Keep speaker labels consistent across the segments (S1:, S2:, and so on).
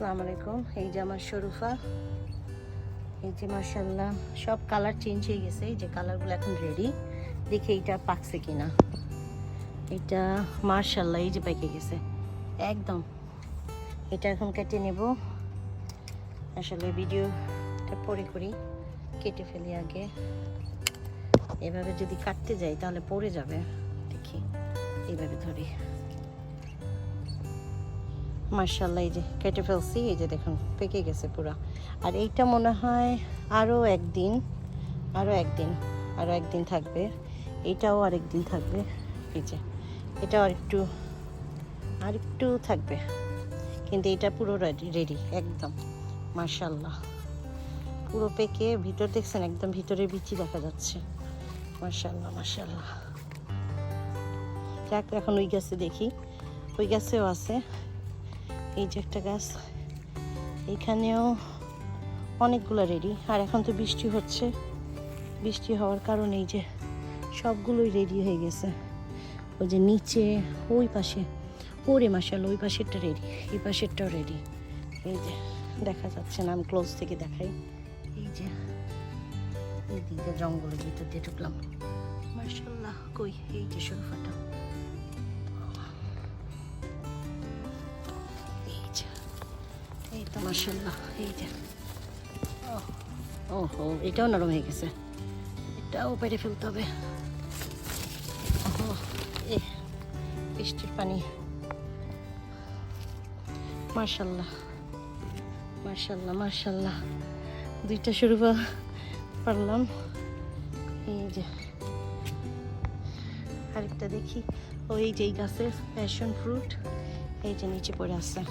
S1: আসসালামু আলাইকুম। এই যে আমার শরুফা। এই যে মার্শাল্লাহ সব কালার চেঞ্জ হয়ে গেছে। এই যে কালারগুলো এখন রেডি দেখি এইটা পাকছে কিনা। এটা মার্শাল্লাহ এই যে পেকে গেছে। একদম। এটা এখন কেটে নেব। আসলে ভিডিওটা পরে করি। কেটে ফেলি আগে। এভাবে যদি কাটতে যাই, তাহলে পড়ে যাবে। দেখি। এইভাবে ধরি। মার্শাল্লাহ এই যে কেটে ফেলছি, এই যে দেখুন, পেকে গেছে পুরো। আর এইটা মনে হয় আরও একদিন আরও একদিন আরও একদিন থাকবে। এইটাও আরেকদিন থাকবে, এই যে। এটাও আরেকটু আরেকটু থাকবে। কিন্তু এটা পুরো রেডি রেডি একদম মার্শাল্লাহ পুরো পেকে, ভিতর দেখছেন, একদম ভিতরে বিচি দেখা যাচ্ছে। মার্শাল্লাহ মার্শাল্লাহ যাক, এখন ওই গাছে দেখি, ওই গাছেও আছে। এই যে একটা গাছ, এখানেও অনেকগুলো রেডি। আর এখন তো বৃষ্টি হচ্ছে। বৃষ্টি হওয়ার কারণে এই যে সবগুলোই রেডি হয়ে গেছে। ওই যে নিচে, ওই পাশে, ওরে মাসাল ওই পাশেরটা রেডি, এই পাশেরটাও রেডি। এই যে দেখা যাচ্ছে না, আমি ক্লোজ থেকে দেখাই। এই যে, এই দিকে জঙ্গলের ভিতর দিয়ে ঢুকলাম। মার্শাল্লাহ কই? এই যে শরফাটা মার্শাল্লাহ এই যে। ও হো এটাও নরম হয়ে গেছে। এটাও পেরে ফেলতে হবে। ওহো, এ বৃষ্টির পানি। মার্শাল্লাহ মার্শাল্লাহ মার্শাল্লাহ দুইটা শুরু পারলাম এই যে। আরেকটা দেখি। ওই যে গাছের প্যাশন ফ্রুট এই যে নিচে পড়ে যে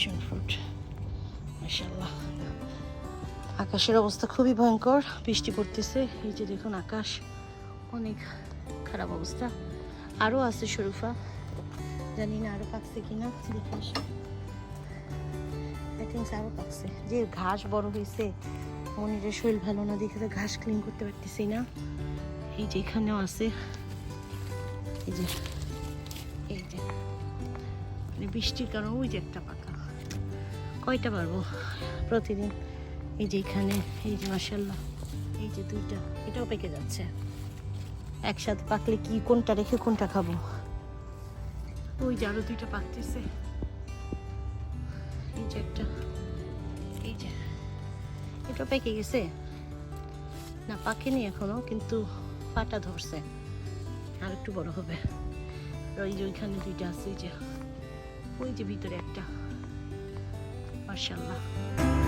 S1: প্যাশন ফ্রুট মার্শাল্লাহ আকাশের অবস্থা খুবই ভয়ঙ্কর, বৃষ্টি পড়তেছে। এই যে দেখুন আকাশ, অনেক খারাপ অবস্থা। আরও আছে শরুফা। জানি না আরও পাকছে কিনা দেখে আসি আই আরও পাকছে। যে ঘাস বড় হয়েছে, মনিরের শরীর ভালো না দেখে তো ঘাস ক্লিন করতে পারতেছি না। এই যে এখানেও আছে। এই যে এই যে। মানে বৃষ্টির কারণে ওই যে একটা পাকা। কয়টা পারব প্রতিদিন। এই যে এখানে এই যে মাসাল্লাহ এই যে দুইটা এটাও পেকে যাচ্ছে। একসাথে পাকলে কি কোনটা রেখে কোনটা খাব? ওই যে আরও দুইটা পাকতেছে। এই যে একটা এই যে এটা পেকে গেছে? না পাকেনি এখনও কিন্তু পাটা ধরছে। আর একটু বড় হবে। ওই যে ওইখানে দুইটা আছে যে ওই যে ভিতরে একটা। মার্শাল্লাহ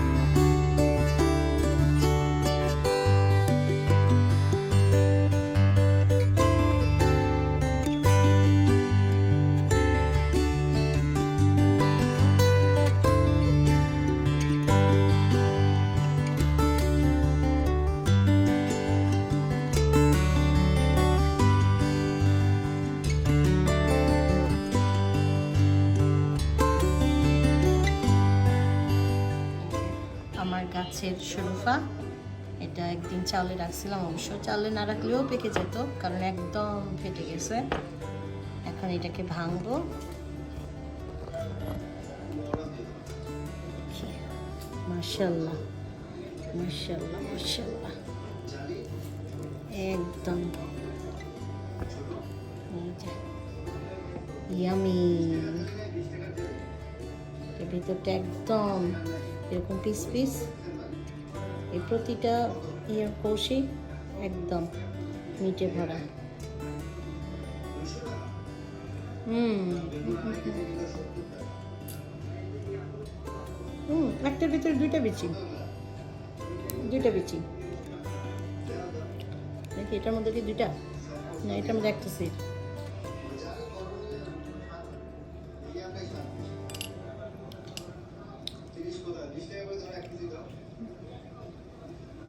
S1: গাছের শরুফা এটা একদিন চালে রাখছিলাম, অবশ্য চালে না রাখলেও পেকে যেত, কারণ একদম ফেটে গেছে। এখন এটাকে ভাঙবো। মার্শাল্লাহ মার্শাল্লাহ মার্শাল্লাহ একদম। ইয়ামি। ভিতরটা একদম এরকম পিস পিস। এই প্রতিটা ইয়ের কৌশি একদম মিটে ভরা। হুম। হুম, একটার ভিতরে দুইটা বিচি। দুইটা বিচি। দেখি এটার মধ্যে কি দুইটা? না, এটার মধ্যে একটা সিট